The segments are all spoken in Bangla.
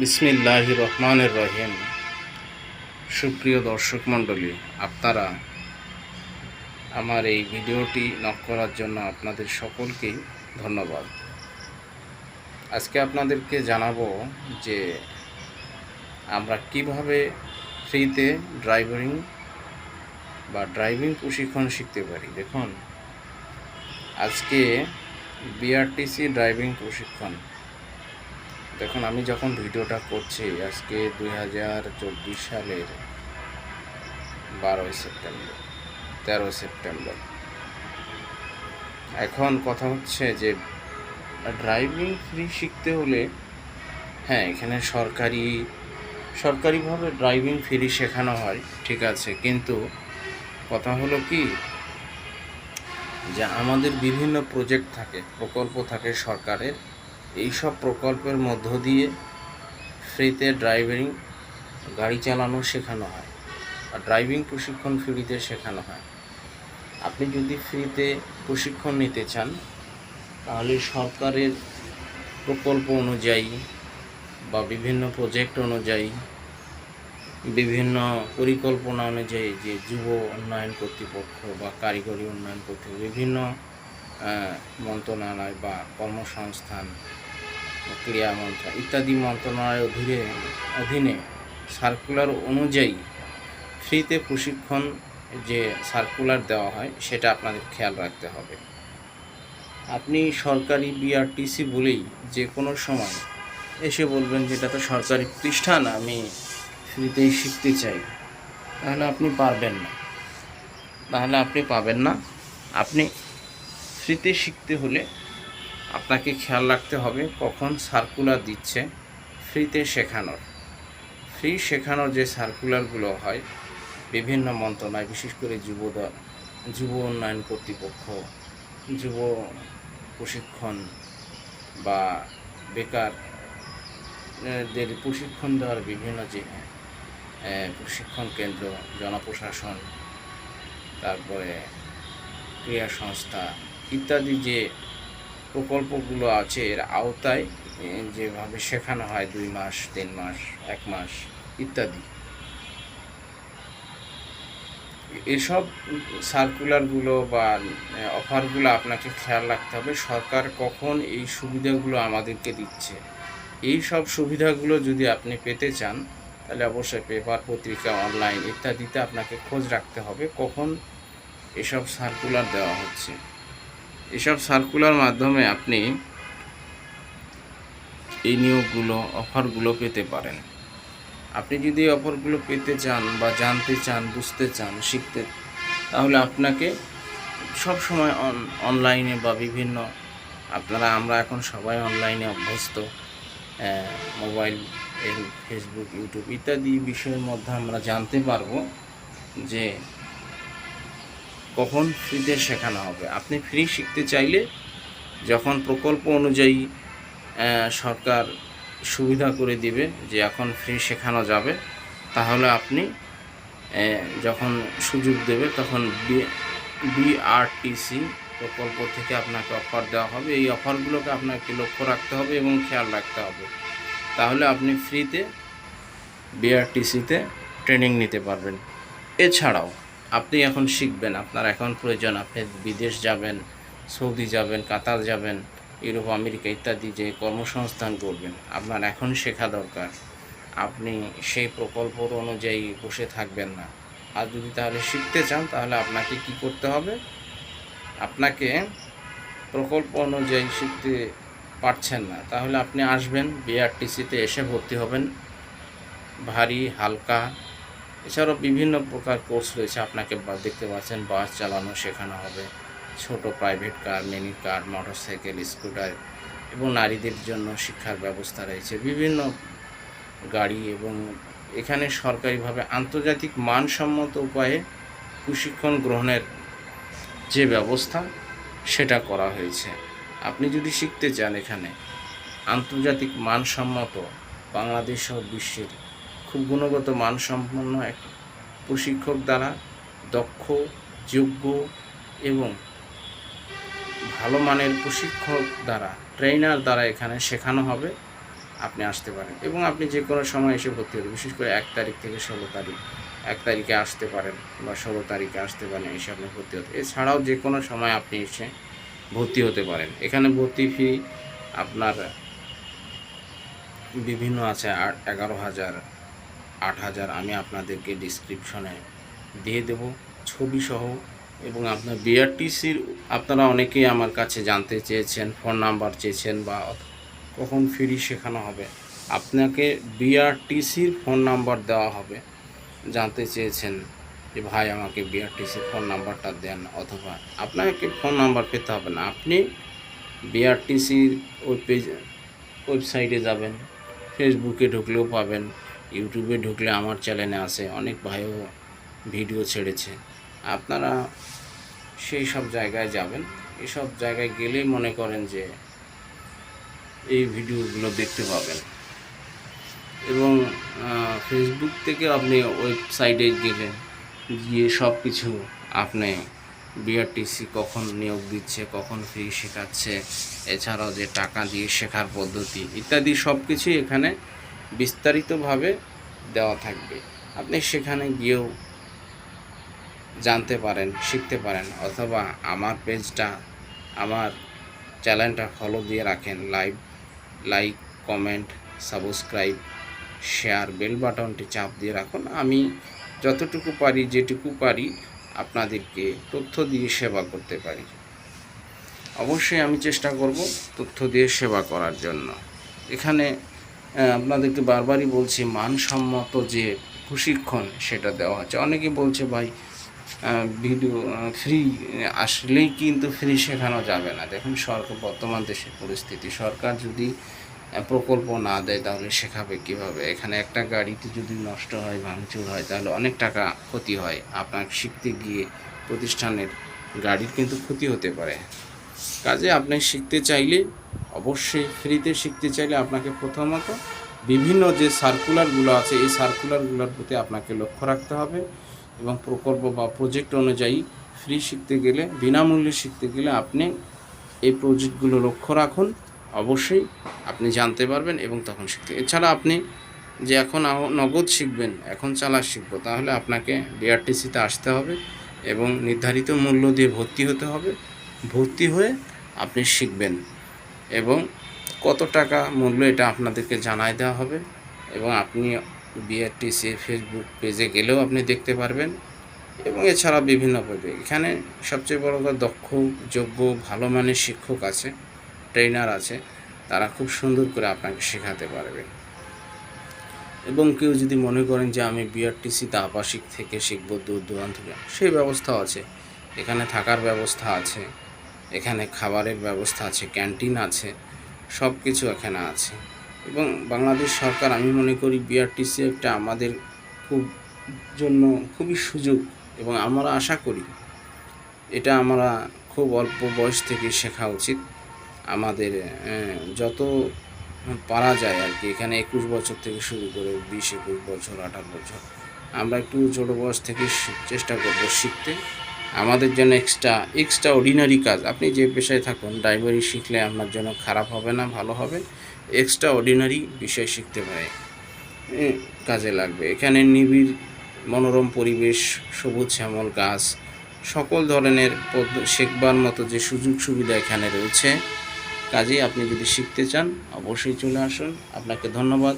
বিসমিল্লাহ রহমানের রহিম। সুপ্রিয় দর্শক মণ্ডলী, আপনারা আমার এই ভিডিওটি নক করার জন্য আপনাদের সকলকেই ধন্যবাদ। আজকে আপনাদেরকে জানাব যে আমরা কীভাবে ফ্রিতে ড্রাইভিং বা ড্রাইভিং প্রশিক্ষণ শিখতে পারি। দেখুন, আজকে বিআরটিসি ড্রাইভিং প্রশিক্ষণ দেখুন, আমি যখন ভিডিওটা করছি, আজকে দুই হাজার চব্বিশ সালের বারোই সেপ্টেম্বর, তেরোই সেপ্টেম্বর। এখন কথা হচ্ছে যে ড্রাইভিং ফ্রি শিখতে হলে হ্যাঁ এখানে সরকারি, সরকারিভাবে ড্রাইভিং ফ্রি শেখানো হয়, ঠিক আছে, কিন্তু কথা হলো কি, যে আমাদের বিভিন্ন প্রজেক্ট থাকে, প্রকল্প থাকে সরকারের এই সব প্রকল্পের মধ্য দিয়ে ফ্রিতে ড্রাইভিং, গাড়ি চালানো শেখানো হয় আর ড্রাইভিং প্রশিক্ষণ ফ্রিতে শেখানো হয়। আপনি যদি ফ্রিতে প্রশিক্ষণ নিতে চান, তাহলে সরকারের প্রকল্প অনুযায়ী বা বিভিন্ন প্রজেক্ট অনুযায়ী, বিভিন্ন পরিকল্পনা অনুযায়ী যে যুব উন্নয়ন কর্তৃপক্ষ বা কারিগরি উন্নয়ন কর্তৃপক্ষ, বিভিন্ন মন্ত্রণালয় বা কর্মসংস্থান ক্রিয়া মন্ত্রণালয় ইত্যাদি মন্ত্রণালয়ের অধীনে অধীনে সার্কুলার অনুযায়ী ফ্রিতে প্রশিক্ষণ যে সার্কুলার দেওয়া হয়, সেটা আপনাদের খেয়াল রাখতে হবে। আপনি সরকারি বিআরটিসি বলেই যে কোনো সময় এসে বলবেন যেটা তো সরকারি প্রতিষ্ঠান, আমি ফ্রিতেই শিখতে চাই। তাহলে আপনি পারবেন না। তাহলে আপনি পাবেন না। আপনি ফ্রিতে শিখতে হলে আপনাকে খেয়াল রাখতে হবে কখন সার্কুলার দিচ্ছে ফ্রিতে শেখানোর। ফ্রি শেখানোর যে সার্কুলারগুলো হয় বিভিন্ন মন্ত্রণায় বিশেষ করে যুব যুব উন্নয়ন কর্তৃপক্ষ যুব প্রশিক্ষণ বা বেকার আহ, দের প্রশিক্ষণ দেওয়ার বিভিন্ন যে প্রশিক্ষণ কেন্দ্র জনপ্রশাসন তারপরে ক্রিয়া সংস্থা ইত্যাদি যে প্রকল্পগুলো আছে এর আওতায় যেভাবে শেখানো হয় দুই মাস, তিন মাস, এক মাস ইত্যাদি। এসব সার্কুলারগুলো বা অফারগুলো আপনাকে খেয়াল রাখতে হবে, সরকার কখন এই সুবিধাগুলো আমাদেরকে দিচ্ছে। এই সব সুবিধাগুলো যদি আপনি পেতে চান, তাহলে অবশ্যই পেপার, পত্রিকা অনলাইন ইত্যাদিতে আপনাকে খোঁজ রাখতে হবে, কখন এসব সার্কুলার দেওয়া হচ্ছে। এসব সার্কুলার মাধ্যমে আপনি এই নিয়োগগুলো অফারগুলো পেতে পারেন। আপনি যদি অফারগুলো পেতে চান বা জানতে চান, বুঝতে চান, শিখতে, তাহলে আপনাকে সব সময় অনলাইনে বা বিভিন্ন, আপনারা, আমরা এখন সবাই অনলাইনে অভ্যস্ত মোবাইল ফেসবুক ইউটিউব ইত্যাদি বিষয়ের মধ্যে আমরা জানতে পারব যে কখন ফ্রিতে শেখানো হবে? আপনি ফ্রি শিখতে চাইলে যখন প্রকল্প অনুযায়ী সরকার সুবিধা করে দিবে যে এখন ফ্রি শেখানো যাবে, তাহলে আপনি যখন সুযোগ দেবে তখন বিআরটিসি প্রকল্প থেকে আপনাকে অফার দেওয়া হবে। এই অফারগুলোকে আপনাকে লক্ষ্য রাখতে হবে এবং খেয়াল রাখতে হবে। তাহলে আপনি ফ্রিতে বিআরটিসিতে ট্রেনিং নিতে পারবেন। এছাড়াও আপনি এখন শিখবেন, আপনার এখন প্রয়োজন, আপনি বিদেশ যাবেন, সৌদি যাবেন, কাতার যাবেন, ইউরোপ, আমেরিকা ইত্যাদি যে কর্মসংস্থান করবেন, আপনার এখন শেখা দরকার। আপনি সেই প্রকল্প অনুযায়ী বসে থাকবেন না। আর যদি তাহলে শিখতে চান, তাহলে আপনাকে কি করতে হবে? আপনাকে প্রকল্প অনুযায়ী শিখতে পারছেন না, তাহলে আপনি আসবেন বিআরটিসিতে এসে ভর্তি হবেন। ভারী, হালকা এছাড়াও বিভিন্ন প্রকার কোর্স রয়েছে, আপনাকে দেখতে পাচ্ছেন, বাস চালানো শেখানো হবে। ছোট private car mini car motorcycle scooter এবং নারীদের জন্য শিক্ষার ব্যবস্থা রয়েছে। বিভিন্ন গাড়ি এবং এখানে সরকারিভাবে আন্তর্জাতিক মানসম্মত উপায়ে প্রশিক্ষণ গ্রহণের যে ব্যবস্থা, সেটা করা হয়েছে। আপনি যদি শিখতে চান এখানে, আন্তর্জাতিক মানসম্মত বাংলাদেশ ও বিশ্বের খুব গুণগত মানসম্পন্ন এক প্রশিক্ষক দ্বারা দক্ষ, যোগ্য এবং ভালো মানের প্রশিক্ষক দ্বারা ট্রেনার দ্বারা এখানে শেখানো হবে। আপনি আসতে পারেন এবং আপনি যে কোনো সময় এসে ভর্তি হতে বিশেষ করে এক তারিখ থেকে ষোলো তারিখ, এক তারিখে আসতে পারেন বা ষোলো তারিখে আসতে পারেন এসে আপনি ভর্তি হতে। এছাড়াও যে কোনো সময় আপনি এসে ভর্তি হতে পারেন। এখানে ভর্তি ফি আপনার বিভিন্ন আছে, আট, এগারো হাজার আট হাজার আমি আপনাদেরকে ডিসক্রিপশনে দিয়ে দেব। ছবি সহ এবং আপনার বিআরটিসির আপনারা অনেকেই আমার কাছে জানতে চেয়েছেন ফোন নাম্বার চেয়েছেন বা কখন ফ্রি শেখানো হবে। আপনাকে বিআরটিসির ফোন নাম্বার দেওয়া হবে। জানতে চেয়েছেন যে ভাই আমাকে বিআরটিসির ফোন নাম্বারটা দেন অথবা আপনাকে ফোন নাম্বার পেতে হবে না। আপনি বিআরটিসির ওই পেজ ওয়েবসাইটে যাবেন ফেসবুকে ঢুকলেও পাবেন। ইউটিউবে ঢুকলে আমার চ্যানেলে আছে অনেক ভাইও ভিডিও ছেড়েছে। আপনারা সেই সব জায়গায় যাবেন। এসব জায়গায় গেলেই মনে করেন যে এই ভিডিওগুলো দেখতে পাবেন। এবং ফেসবুক থেকে আপনি ওয়েবসাইটে গেলেন গিয়ে সব কিছু আপনি বিআরটিসি কখন নিয়োগ দিচ্ছে, কখন ফ্রি শেখাচ্ছে, এছাড়াও যে টাকা দিয়ে শেখার পদ্ধতি ইত্যাদি সব কিছুই এখানে বিস্তারিতভাবে দেওয়া থাকবে। আপনি সেখানে গিয়েও জানতে পারেন, শিখতে পারেন অথবা আমার পেজটা, আমার চ্যানেলটা ফলো দিয়ে রাখেন live like comment subscribe share bell বাটনটি চাপ দিয়ে রাখুন। আমি যতটুকু পারি, যেটুকু পারি আপনাদেরকে তথ্য দিয়ে সেবা করতে পারি। অবশ্যই আমি চেষ্টা করব তথ্য দিয়ে সেবা করার জন্য। এখানে আপনাদেরকে বারবারই বলছি, মানসম্মত যে প্রশিক্ষণ সেটা দেওয়া হচ্ছে। অনেকে বলছে, ভাই ভিডিও ফ্রি আসলেই কিন্তু ফ্রি শেখানো যাবে না। দেখুন, সরকার, বর্তমান দেশের পরিস্থিতি, সরকার যদি প্রকল্প না দেয় তাহলে শেখাবে কীভাবে? এখানে একটা গাড়িতে যদি নষ্ট হয়, ভাঙচুর হয়, তাহলে অনেক টাকা ক্ষতি হয়। আপনার শিখতে গিয়ে প্রতিষ্ঠানের গাড়ির কিন্তু ক্ষতি হতে পারে। কাজে আপনি শিখতে চাইলে অবশ্যই ফ্রিতে শিখতে চাইলে আপনাকে প্রথমত বিভিন্ন যে সার্কুলারগুলো আছে, এই সার্কুলারগুলোর প্রতি আপনাকে লক্ষ্য রাখতে হবে এবং প্রকল্প বা প্রজেক্ট অনুযায়ী ফ্রি শিখতে গেলে, বিনামূল্যে শিখতে গেলে আপনি এই প্রজেক্টগুলো লক্ষ্য রাখুন। অবশ্যই আপনি জানতে পারবেন এবং তখন শিখতে। এছাড়া আপনি যে এখন নগদ শিখবেন, এখন চালা শিখব, তাহলে আপনাকে বিআরটিসিতে আসতে হবে এবং নির্ধারিত মূল্য দিয়ে ভর্তি হতে হবে। ভর্তি হয়ে আপনি শিখবেন। এবং কত টাকা মূল্য এটা আপনাদেরকে জানাই দেওয়া হবে এবং আপনি বিআরটিসি ফেসবুক পেজে গেলেও আপনি দেখতে পারবেন এবং এছাড়া বিভিন্ন পেজে এখানে সবচেয়ে বড় কথা দক্ষ, যোগ্য, ভালো মানের শিক্ষক আছে ট্রেনার আছে, তারা খুব সুন্দর করে আপনাকে শেখাতে পারবে। এবং কেউ যদি মনে করেন যে আমি বিআরটিসিতে আবাসিক থেকে শিখব দূর দূরান্ত সেই ব্যবস্থাও আছে। এখানে থাকার ব্যবস্থা আছে। এখানে খাবারের ব্যবস্থা আছে, ক্যান্টিন আছে সব কিছু এখানে আছে। এবং বাংলাদেশ সরকার আমি মনে করি বিআরটিসি একটা আমাদের খুব জন্য খুবই সুযোগ এবং আমরা আশা করি এটা আমরা খুব অল্প বয়স থেকে শেখা উচিত। আমাদের যত পারা যায় আর কি, এখানে একুশ বছর থেকে শুরু করে বিশ, একুশ বছর আঠারো বছর, আমরা একটু ছোটো বয়স থেকে চেষ্টা করব শিখতে। আমাদের জন্য এক্সট্রা এক্সট্রা অর্ডিনারি কাজ। আপনি যে পেশায় থাকুন ড্রাইভারি শিখলে আপনার জন্য খারাপ হবে না, ভালো হবে। এক্সট্রা অর্ডিনারি বিষয় শিখতে পারে। কাজে লাগবে। এখানে নিবিড়, মনোরম পরিবেশ, সবুজ শ্যামল গাছ, সকল ধরনের শেখবার মতো যে সুযোগ সুবিধা এখানে রয়েছে, কাজেই আপনি যদি শিখতে চান, অবশ্যই চলে আসুন। আপনাকে ধন্যবাদ,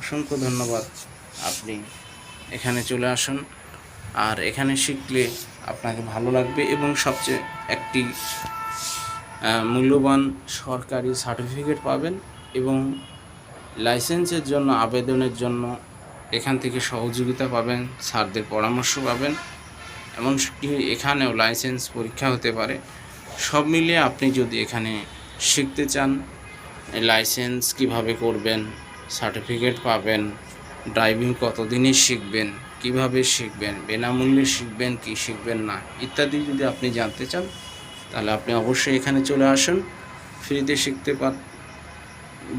অসংখ্য ধন্যবাদ। আপনি এখানে চলে আসুন। আর এখানে শিখলে আপনাকে ভালো লাগবে এবং সবচেয়ে একটি মূল্যবান সরকারি সার্টিফিকেট পাবেন এবং লাইসেন্সের জন্য, আবেদনের জন্য এখান থেকে সহযোগিতা পাবেন, স্যারদের পরামর্শ পাবেন এমনকি এখানেও লাইসেন্স পরীক্ষা হতে পারে। সব মিলিয়ে আপনি যদি এখানে শিখতে চান, লাইসেন্স কীভাবে করবেন, সার্টিফিকেট পাবেন, ড্রাইভিং কতদিনে শিখবেন কীভাবে শিখবেন, বিনামূল্যে শিখবেন, কি শিখবেন না, ইত্যাদি যদি আপনি জানতে চান, তাহলে আপনি অবশ্যই এখানে চলে আসুন, ফ্রিতে শিখতে পার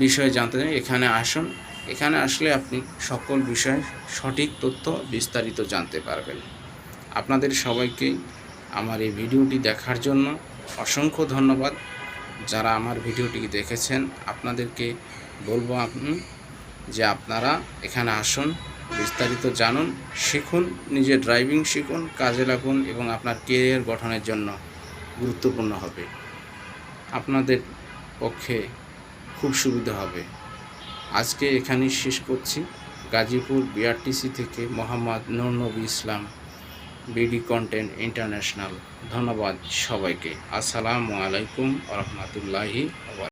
বিষয়ে জানতে চান, এখানে আসুন। এখানে আসলে আপনি সকল বিষয়ে সঠিক তথ্য বিস্তারিত জানতে পারবেন। আপনাদের সবাইকেই আমার এই ভিডিওটি দেখার জন্য অসংখ্য ধন্যবাদ। যারা আমার ভিডিওটি দেখেছেন, আপনাদেরকে বলব আপনি যে আপনারা এখানে আসুন বিস্তারিত জানুন, শিখুন নিজে ড্রাইভিং শিখুন, কাজে লাগুন এবং আপনার কেরিয়ার গঠনের জন্য গুরুত্বপূর্ণ হবে। আপনাদের পক্ষে খুব সুবিধা হবে। আজকে এখানেই শেষ করছি। গাজীপুর বিআরটিসি থেকে মোহাম্মদ নূর নবী ইসলাম বিডি কন্টেন্ট ইন্টারন্যাশনাল ধন্যবাদ সবাইকে। আসসালামু আলাইকুম রহমতুল্লাহি